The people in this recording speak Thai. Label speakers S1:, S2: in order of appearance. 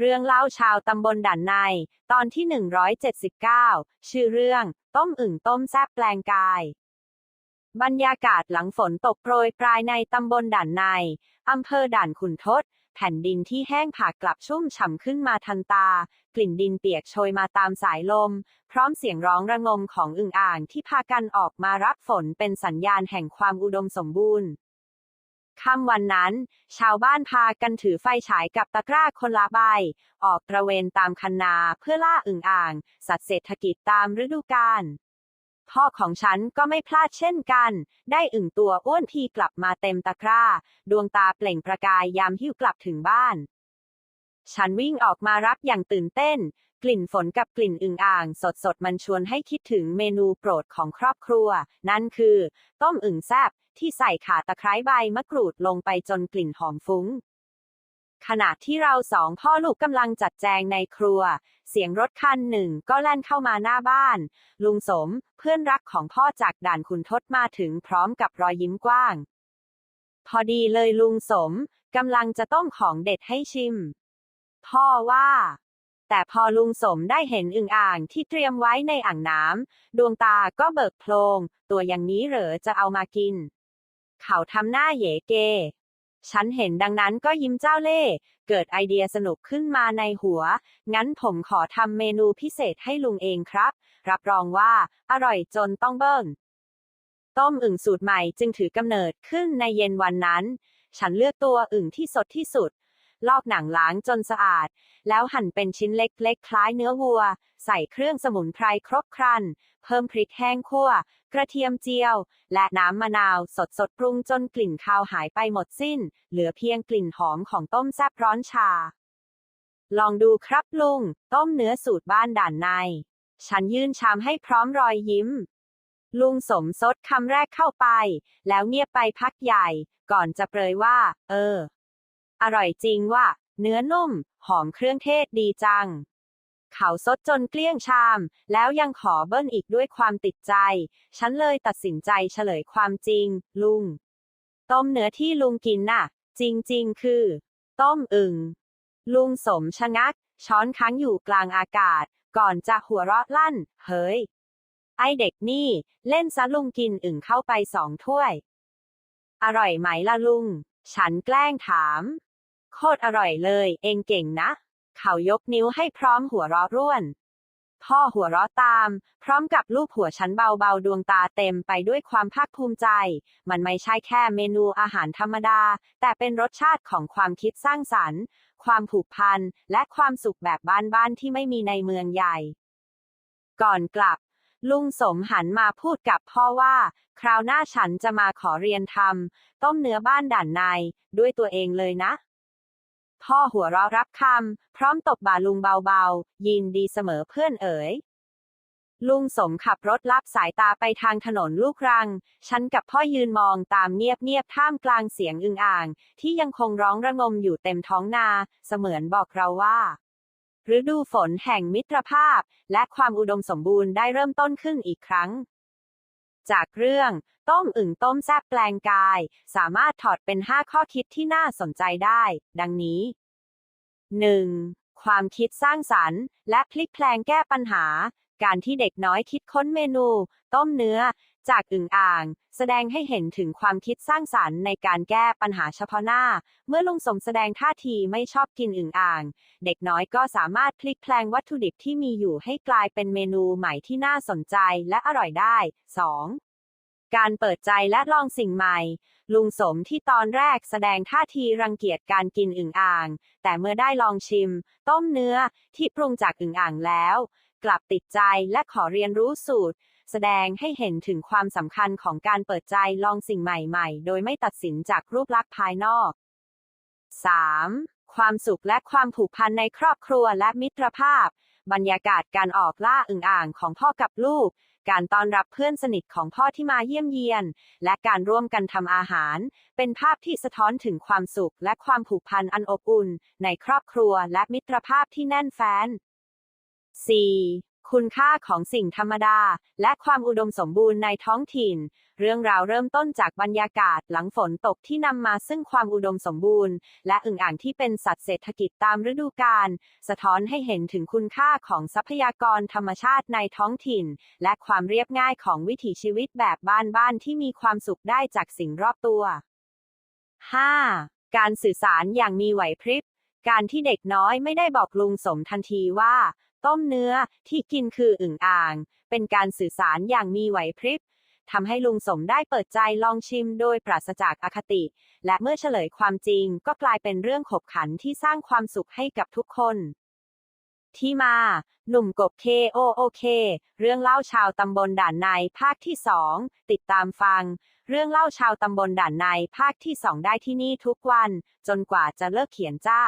S1: เรื่องเล่าชาวตำบลด่านใน ตอนที่ 179 ชื่อเรื่อง ต้มอึ่งต้มแซบแปลงกาย บรรยากาศหลังฝนตกโปรยปลายในตำบลด่านใน อำเภอด่านขุนทด แผ่นดินที่แห้งผากกลับชุ่มฉ่ำขึ้นมาทันตา กลิ่นดินเปียกโชยมาตามสายลม พร้อมเสียงร้องระงมของอึ่งอ่างที่พากันออกมารับฝนเป็นสัญญาณแห่งความอุดมสมบูรณ์ ค่ำวันนั้น ชาวบ้านพากันถือไฟฉายกับตะกร้าคนละใบ ออกตระเวนตามคันนาเพื่อล่าอึ่งอ่าง สัตว์เศรษฐกิจตามฤดูกาลพ่อของฉันก็ไม่พลาดเช่นกัน ได้อึ่งตัวอ้วนพีกลับมาเต็มตะกร้า ดวงตาเปล่งประกายยามหิ้วกลับถึงบ้าน ฉันวิ่งออกมารับอย่างตื่นเต้น กลิ่นฝนกับกลิ่นอึ่งอ่างสดๆ มันชวนให้คิดถึงเมนูโปรดของครอบครัว นั่นคือ ต้มอึ่งแซบที่ใส่ข่าตะไคร้ใบมะกรูดลงไปจนกลิ่นหอมฟุ้ง ขณะที่เราสองพ่อลูกกำลังจัดแจงในครัว เสียงรถคันหนึ่งก็แล่นเข้ามาหน้าบ้าน ลุงสมเพื่อนรักของพ่อจากด่านขุนทดมาถึงพร้อมกับรอยยิ้มกว้าง พอดีเลยลุงสมกำลังจะต้มของเด็ดให้ชิม พ่อว่า แต่พอลุงสมได้เห็นอึ่งอ่างที่เตรียมไว้ในอ่างน้ำดวงตาก็เบิกโพลง ตัวอย่างนี้เหรอจะเอามากิน เขาทำหน้าเหยเก ฉันเห็นดังนั้นก็ยิ้มเจ้าเล่ เกิดไอเดียสนุกขึ้นมาในหัว งั้นผมขอทำเมนูพิเศษให้ลุงเองครับ รับรองว่า อร่อยจนต้องเบิ้งต้มอึ่งสูตรใหม่จึงถือกำเนิดขึ้นในเย็นวันนั้น ฉันเลือกตัวอึ่งที่สดที่สุด ลอกหนังล้างจนสะอาด แล้วหั่นเป็นชิ้นเล็กๆ คล้ายเนื้อวัว ใส่เครื่องสมุนไพรครบครัน เพิ่มพริกแห้งคั่ว กระเทียมเจียว และน้ำมะนาวสดสดๆปรุงจนกลิ่นคาวหายไปหมดสิ้น เหลือเพียงกลิ่นหอมของต้มแซ่บร้อนชา ลองดูครับลุง ต้มเนื้อสูตรบ้านด่านใน ฉันยื่นชามให้พร้อมรอยยิ้มลุงสมซดคำแรกเข้าไป แล้วเงียบไปพักใหญ่ ก่อนจะเปรยว่า เออ อร่อยจริงว่ะ เนื้อนุ่ม หอมเครื่องเทศดีจัง เขาซดจนเกลี้ยงชาม แล้วยังขอเบิ้ลอีกด้วยความติดใจ ฉันเลยตัดสินใจเฉลยความจริง ลุง ต้มเนื้อที่ลุงกินน่ะ จริง ๆ คือ ต้มอึ่ง ลุงสมชะงัก ช้อนค้างอยู่กลางอากาศ ก่อนจะหัวเราะลั่น เฮ้ย ไอเด็กนี่ เล่นซะลุงกินอึ่งเข้าไปสองถ้วย อร่อยไหมล่ะลุง ฉันแกล้งถาม โคตรอร่อยเลย เองเก่งนะ เขายกนิ้วให้พร้อมหัวเราะร่วน พ่อหัวเราะตาม พร้อมกับลูบหัวฉันเบาๆ ดวงตาเต็มไปด้วยความภาคภูมิใจ มันไม่ใช่แค่เมนูอาหารธรรมดา แต่เป็นรสชาติของความคิดสร้างสรรค์ ความผูกพัน และความสุขแบบบ้านๆที่ไม่มีในเมืองใหญ่ ก่อนกลับ ลุงสมหันมาพูดกับพ่อว่า คราวหน้าฉันจะมาขอเรียนทำต้มเนื้อบ้านด่านในด้วยตัวเองเลยนะ พ่อหัวเราะรับคำพร้อมตบบ่าลุงเบาๆ ยินดีเสมอเพื่อนเอ๋ยลุงสมขับรถลับสายตาไปทางถนนลูกรัง ฉันกับพ่อยืนมองตามเงียบๆท่ามกลางเสียงอึงอ่าง ที่ยังคงร้องระงมอยู่เต็มท้องนา เสมือนบอกเราว่า ฤดูฝนแห่งมิตรภาพ และความอุดมสมบูรณ์ได้เริ่มต้นขึ้นอีกครั้ง จากเรื่อง ต้มอึ่งต้มแซบแปลงกาย สามารถถอดเป็น 5 ข้อคิดที่น่าสนใจได้ ดังนี้ 1. ความคิดสร้างสรรค์ และพลิกแพลงแก้ปัญหา การที่เด็กน้อยคิดค้นเมนู ต้มเนื้อ จากอึ่งอ่าง แสดงให้เห็นถึงความคิดสร้างสรรค์ในการแก้ปัญหาเฉพาะหน้า เมื่อลุงสมแสดงท่าทีไม่ชอบกินอึ่งอ่าง เด็กน้อยก็สามารถพลิกแพลงวัตถุดิบที่มีอยู่ให้กลายเป็นเมนูใหม่ที่น่าสนใจและอร่อยได้ 2. การเปิดใจและลองสิ่งใหม่ ลุงสมที่ตอนแรกแสดงท่าทีรังเกียจการกินอึ่งอ่าง แต่เมื่อได้ลองชิม ต้มเนื้อที่ปรุงจากอึ่งอ่างแล้ว กลับติดใจและขอเรียนรู้สูตร แสดงให้เห็นถึงความสำคัญของการเปิดใจลองสิ่งใหม่ๆ โดยไม่ตัดสินจากรูปลักษณ์ภายนอก 3. ความสุขและความผูกพันในครอบครัวและมิตรภาพ บรรยากาศการออกล่าอึ่งอ่างของพ่อกับลูก การต้อนรับเพื่อนสนิทของพ่อที่มาเยี่ยมเยียน และการร่วมกันทำอาหาร เป็นภาพที่สะท้อนถึงความสุขและความผูกพันอันอบอุ่น ในครอบครัวและมิตรภาพที่แน่นแฟ้น 4. คุณค่าของสิ่งธรรมดา และความอุดมสมบูรณ์ในท้องถิ่น เรื่องราวเริ่มต้นจากบรรยากาศหลังฝนตกที่นำมาซึ่งความอุดมสมบูรณ์ และอึ่งอ่างที่เป็นสัตว์เศรษฐกิจตามฤดูกาลสะท้อนให้เห็นถึงคุณค่าของทรัพยากรธรรมชาติในท้องถิ่น และความเรียบง่ายของวิถีชีวิตแบบบ้านๆที่มีความสุขได้จากสิ่งรอบตัว 5. การสื่อสารอย่างมีไหวพริบ การที่เด็กน้อยไม่ได้บอกลุงสมทันทีว่า ต้มเนื้อที่กินคืออึ่งอ่าง เป็นการสื่อสารอย่างมีไหวพริบทำให้ลุงสมได้เปิดใจลองชิมโดยปราศจากอคติ และเมื่อเฉลยความจริงก็กลายเป็นเรื่องขบขันที่สร้างความสุขให้กับทุกคน ที่มา หนุ่มกบเคโอโอเคเรื่องเล่าชาวตำบลด่านในภาคที่สองติดตามฟัง เรื่องเล่าชาวตำบลด่านในภาคที่สองได้ที่นี่ทุกวัน จนกว่าจะเลิกเขียนจ้า